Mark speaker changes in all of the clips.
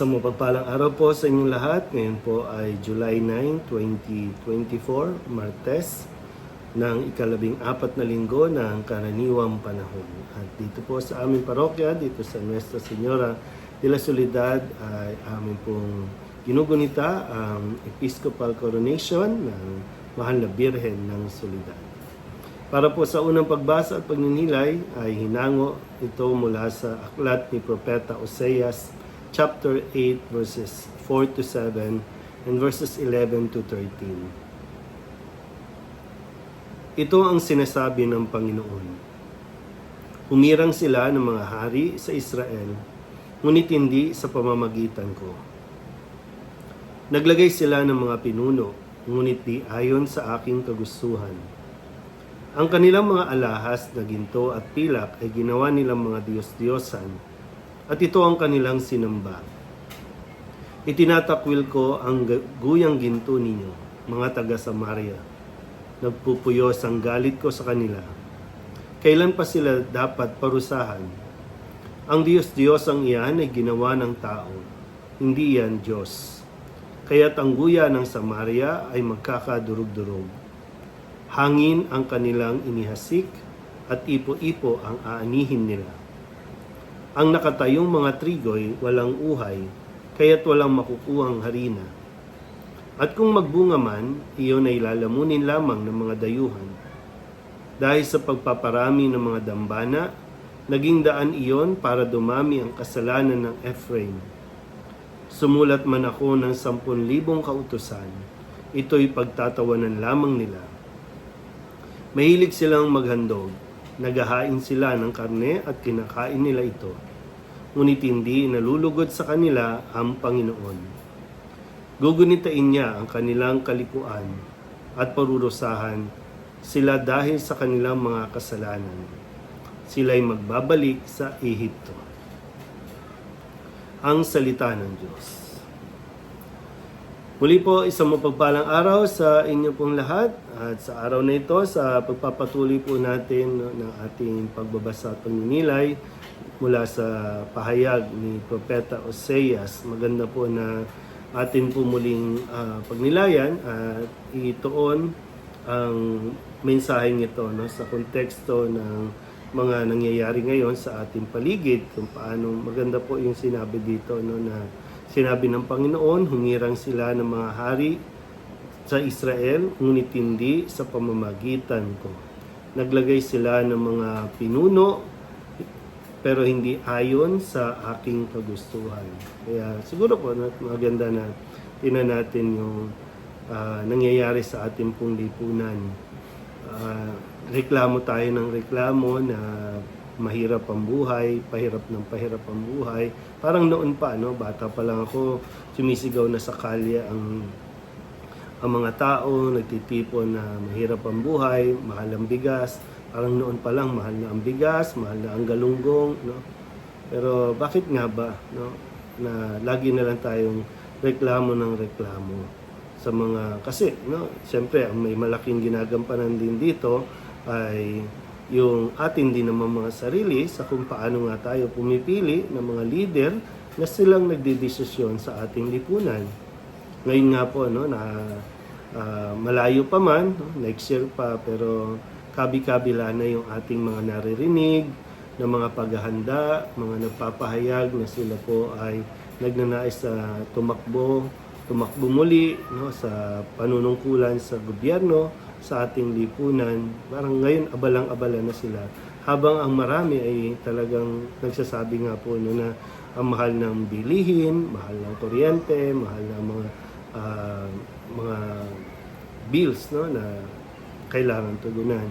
Speaker 1: Isang mapagpalang araw po sa inyong lahat. Ngayon po ay July 9, 2024, Martes, ng ikalabing apat na linggo ng karaniwang panahon. At dito po sa aming parokya, dito sa Nuestra Señora de la Soledad, ay amin pong ginugunita ang Episcopal Coronation ng Mahal na Birhen ng Soledad. Para po sa unang pagbasa at pagninilay ay hinango ito mula sa aklat ni Propeta Oseas chapter 8 verses 4 to 7 and verses 11 to 13. Ito ang sinasabi ng Panginoon. Humirang sila ng mga hari sa Israel, ngunit hindi sa pamamagitan ko. Naglagay sila ng mga pinuno, ngunit di ayon sa aking kagustuhan. Ang kanilang mga alahas na ginto at pilak ay ginawa nilang mga Diyos-Diyosan at ito ang kanilang sinamba. Itinatakwil ko ang guyang ginto ninyo, mga taga Samaria. Nagpupuyos ang galit ko sa kanila. Kailan pa sila dapat parusahan? Ang Diyos-Diyos ang iyan ay ginawa ng tao, hindi yan Diyos. Kaya't ang guya ng Samaria ay magkakadurog-durog. Hangin ang kanilang inihasik at ipo-ipo ang aanihin nila. Ang nakatayong mga trigo'y walang uhay, kaya't walang makukuhang harina. At kung magbunga man, iyon ay lalamunin lamang ng mga dayuhan. Dahil sa pagpaparami ng mga dambana, naging daan iyon para dumami ang kasalanan ng Ephraim. Sumulat man ako ng sampun libong kautusan, ito'y pagtatawanan lamang nila. Mahilig silang maghandog. Naghahain sila ng karne at kinakain nila ito. Ngunit hindi nalulugod sa kanila ang Panginoon. Gugunitain niya ang kanilang kalikuan at parurusahan sila dahil sa kanilang mga kasalanan. Sila'y magbabalik sa Ehipto. Ang salita ng Diyos. Muli po, isang mapagpalang araw sa inyo pong lahat at sa araw na ito sa pagpapatuloy po natin ng ating pagbabasa at pagninilay mula sa pahayag ni Propeta Oseas. Maganda po na atin po muling ah, pagnilayan at ituon ang mensaheng ito no, sa konteksto ng mga nangyayari ngayon sa ating paligid kung paano maganda po yung sinabi dito no, na Sinabi ng Panginoon, humirang sila ng mga hari sa Israel, ngunit hindi sa pamamagitan ko. Naglagay sila ng mga pinuno, pero hindi ayon sa aking kagustuhan. Kaya siguro po, maganda na tinan natin yung ah, nangyayari sa ating pong lipunan. Ah, reklamo tayo ng reklamo na mahirap ang buhay, pahirap ng pahirap ang buhay. Parang noon pa, no, bata pa lang ako, sumisigaw na sa kalye ang ang mga tao, nagtitipon na mahirap ang buhay, mahal ang bigas. Parang noon pa lang, mahal na ang bigas, mahal na ang galunggong, no? Pero bakit nga ba, no? Na lagi na lang tayong reklamo ng reklamo sa mga kasi no siyempre ang may malaking ginagampanan din dito ay yung atin din naman mga sarili sa kung paano nga tayo pumipili ng mga leader na silang nagdidesisyon sa ating lipunan. Ngayon nga po, no, na ah, malayo pa man, no, next year pa, pero kabi-kabila na yung ating mga naririnig, ng mga paghahanda, mga nagpapahayag na sila po ay nagnanais sa tumakbo, tumakbo muli no, sa panunungkulan sa gobyerno, sa ating lipunan. Parang ngayon abalang-abala na sila. Habang ang marami ay talagang nagsasabi nga po no, na ang mahal ng bilihin, mahal ng kuryente, mahal ng mga ah, mga bills no, na kailangan tugunan.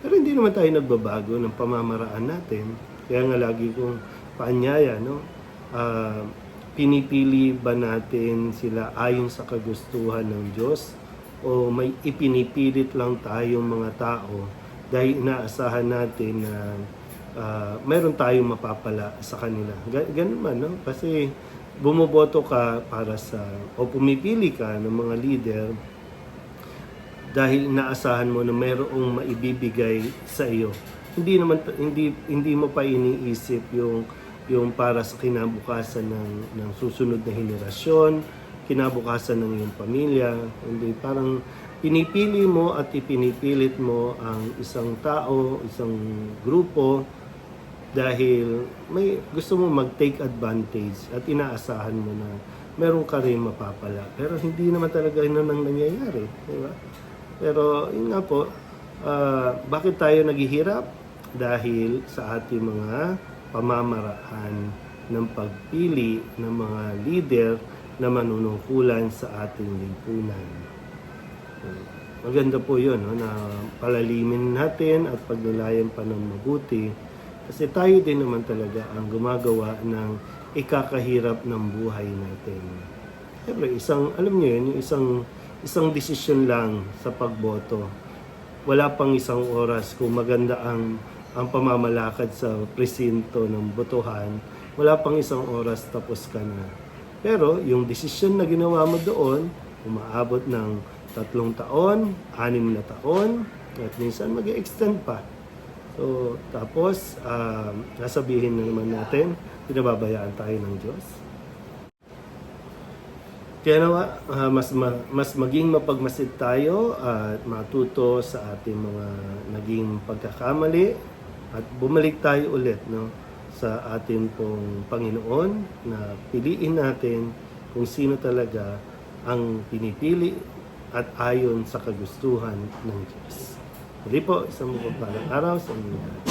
Speaker 1: Pero hindi naman tayo nagbabago ng pamamaraan natin. Kaya nga lagi kong paanyaya, no? Ah, pinipili ba natin sila ayon sa kagustuhan ng Diyos o may ipinipilit lang tayong mga tao dahil inaasahan natin na ah, meron tayong mapapala sa kanila. Ga- ganun man, no? Kasi bumoboto ka para sa o pumipili ka ng mga leader dahil inaasahan mo na mayroong maibibigay sa iyo. Hindi naman hindi hindi mo pa iniisip yung yung para sa kinabukasan ng, ng susunod na henerasyon, kinabukasan ng iyong pamilya. Hindi parang pinipili mo at ipinipilit mo ang isang tao, isang grupo dahil may gusto mo mag-take advantage at inaasahan mo na meron ka rin mapapala. Pero hindi naman talaga yun ang nangyayari. Di ba? Pero yun nga po, ah, bakit tayo naghihirap? Dahil sa ating mga pamamaraan ng pagpili ng mga leader na manunungkulan sa ating lipunan. Maganda po yun, no, na palalimin natin at pagnilayan pa ng mabuti. Kasi tayo din naman talaga ang gumagawa ng ikakahirap ng buhay natin. Siyempre, isang, alam niyo yun, isang, isang desisyon lang sa pagboto. Wala pang isang oras kung maganda ang, ang pamamalakad sa presinto ng botohan. Wala pang isang oras tapos ka na. Pero yung desisyon na ginawa mo doon, umaabot ng tatlong taon, anim na taon, at minsan mag extend pa. So, tapos, um, nasabihin na naman natin, pinababayaan tayo ng Diyos. Kaya nawa, ah, mas, ma- mas maging mapagmasid tayo at matuto sa ating mga naging pagkakamali at bumalik tayo ulit no, sa ating pong Panginoon na piliin natin kung sino talaga ang pinipili at ayon sa kagustuhan ng Diyos. Muli po, isang mapagpalang araw sa inyo.